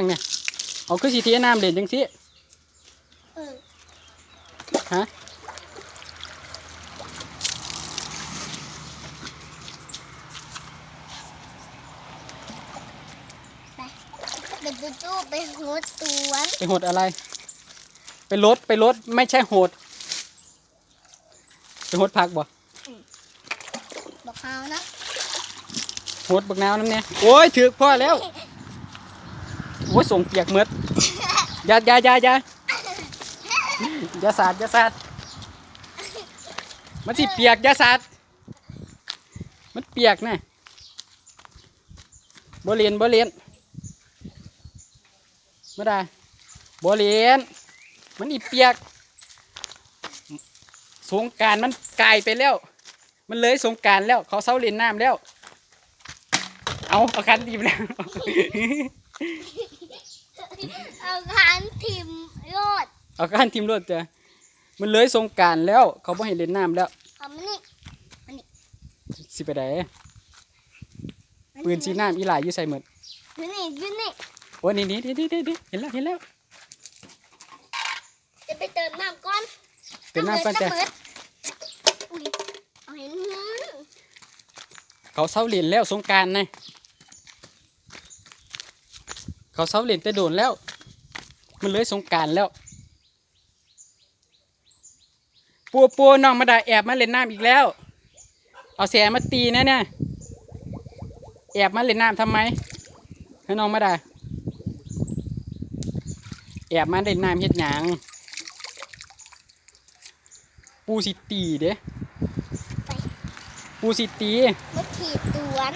งเนี่ยเอาคือสีเทียน้ำเด่นจังสิเออฮะไปเดินตู้ไปหัวสวนไปโหดอะไร ไปรถไปรถไม่ใช่โหดไปโหดผักบ่บอกเขานะโหดบักนาวนั่นเนี่ยโอ้ยถือพ่อแล้วโอ้ยส่งเปียกเมือดอยาอยาอยาอยาอยาสาดอยาสาดมันสิเปียกอยาสาดมันเปียกนะบ่เรียนบ่เรียนไม่ได้บ่เรียนมันอีเปียก สงกรารมันไกลไปแล้ว มันเลยสงกรารแล้ว เขาเซาเล่นน้ำแล้ว เอาเอาคันดีบแล้ว เอาคันทิมโลด เอาคันทีมรถเจอมันเลยสงกรารแล้ว เขาบ่ให้เล่นน้ำแล้วเอามานี่สิไปไหนปืนชีน้ำอีหลายอยู่ใส่เหมือนอยู่นี่อยู่นี่โอ้นี่นี่นี่นี่นี่เห็นแล้วเห็นแล้วจะไปเติมน้ำก่อนเติมน้ำก่อนจ้ะเปิดอุ้ยเอาเห็นเงินเขาเซาเล่นแล้วสงกรารนะเขาเซาเล่นแต่โดนแล้ว มันเลยสงกรารแล้ว ปัวปัวน้องมาได้แอบมาเล่นน้ำอีกแล้ว เอาแสมาตีนะเนี่ยแอบมาเล่นน้ำทำไมให้น้องมาได้แอบมาเล่นน้ำเฮ็ดหยังปูสิตีเด้ปูสิตีมาขีดสวน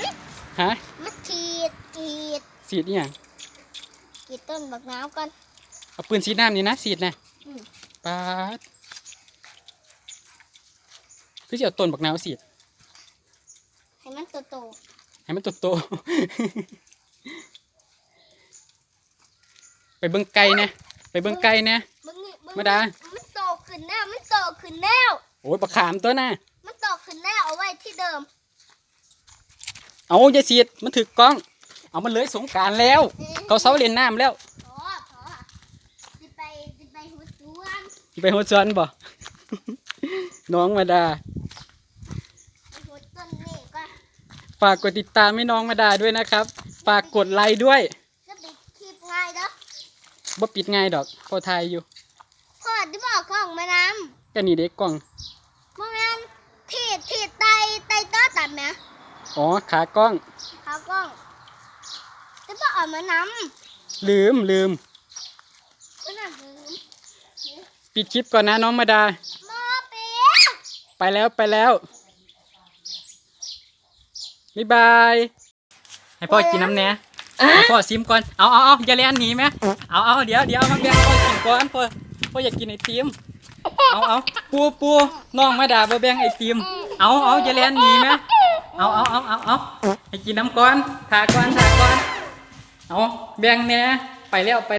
ฮะมาขีดขีดสีดนี่ยังขีดต้นบักน้ำก่อนเอาปืนสีดน้ำนี่นะสีดนะอืมปาด คือจะเอาต้นบักนาวสีดให้มันโตโตให้มันโตโตๆไปเบิ่งไก่นะไปเบิ่งไก่นะๆมึงนี่มึงมาดามันโตขึ้นแล้วมันโตขึ้นแล้วโอ้ยบักขามตัวน่ะมันโตขึ้นแล้วเอาไว้ที่เดิม เอาอย่าสีดมันถือกล้อง เอามันเลยสงกรารแล้ว เขาเซาเล่นน้ำแล้วพอพอจะไปจะไปหัวสวนสิไปหัวสวนบ่ น้องมาดา ไปหัวต้นนี่ก็ ฝากกดติดตามให้น้องมาดาด้วยนะครับ ฝากกดไลค์ด้วยจะปิดคลิปง่ายเด้อบ่ปิดง่ายดอกพอทายอยู่พ่อที่บอกของแม่น้ก็นี่เด็กกล้องำโมเมนที่ที่ไตไตต้อตัดไหมอ๋อ ขากล้อง เขากล้องที่บอกเอามาน้ลืมลืมำมันน่ะหืมปิดคลิปก่อนนะน้องมาดา โมเปียไปแล้วไปแล้ว บ๊ายบาย ให้พ่อกินน้ำแหน่ให้พ่อซิมก่อน เอาเอาเอาอย่าเล่นหนีไหมเอาเอาเดี๋ยวเดี๋ยวเอามาแบ่งพ่อกินก่อนพ่อพ่ออยากกินไอติม เอาเอาปูปูน้องมาด่าบ่แบ่งไอติม เอาเอาอย่าเล่นหนีไหมเอาเอาเอาเอาเอาให้กินน้ำก่อนถาก่อนถาก่อน เอาแบ่งแหน่ไปแล้วไป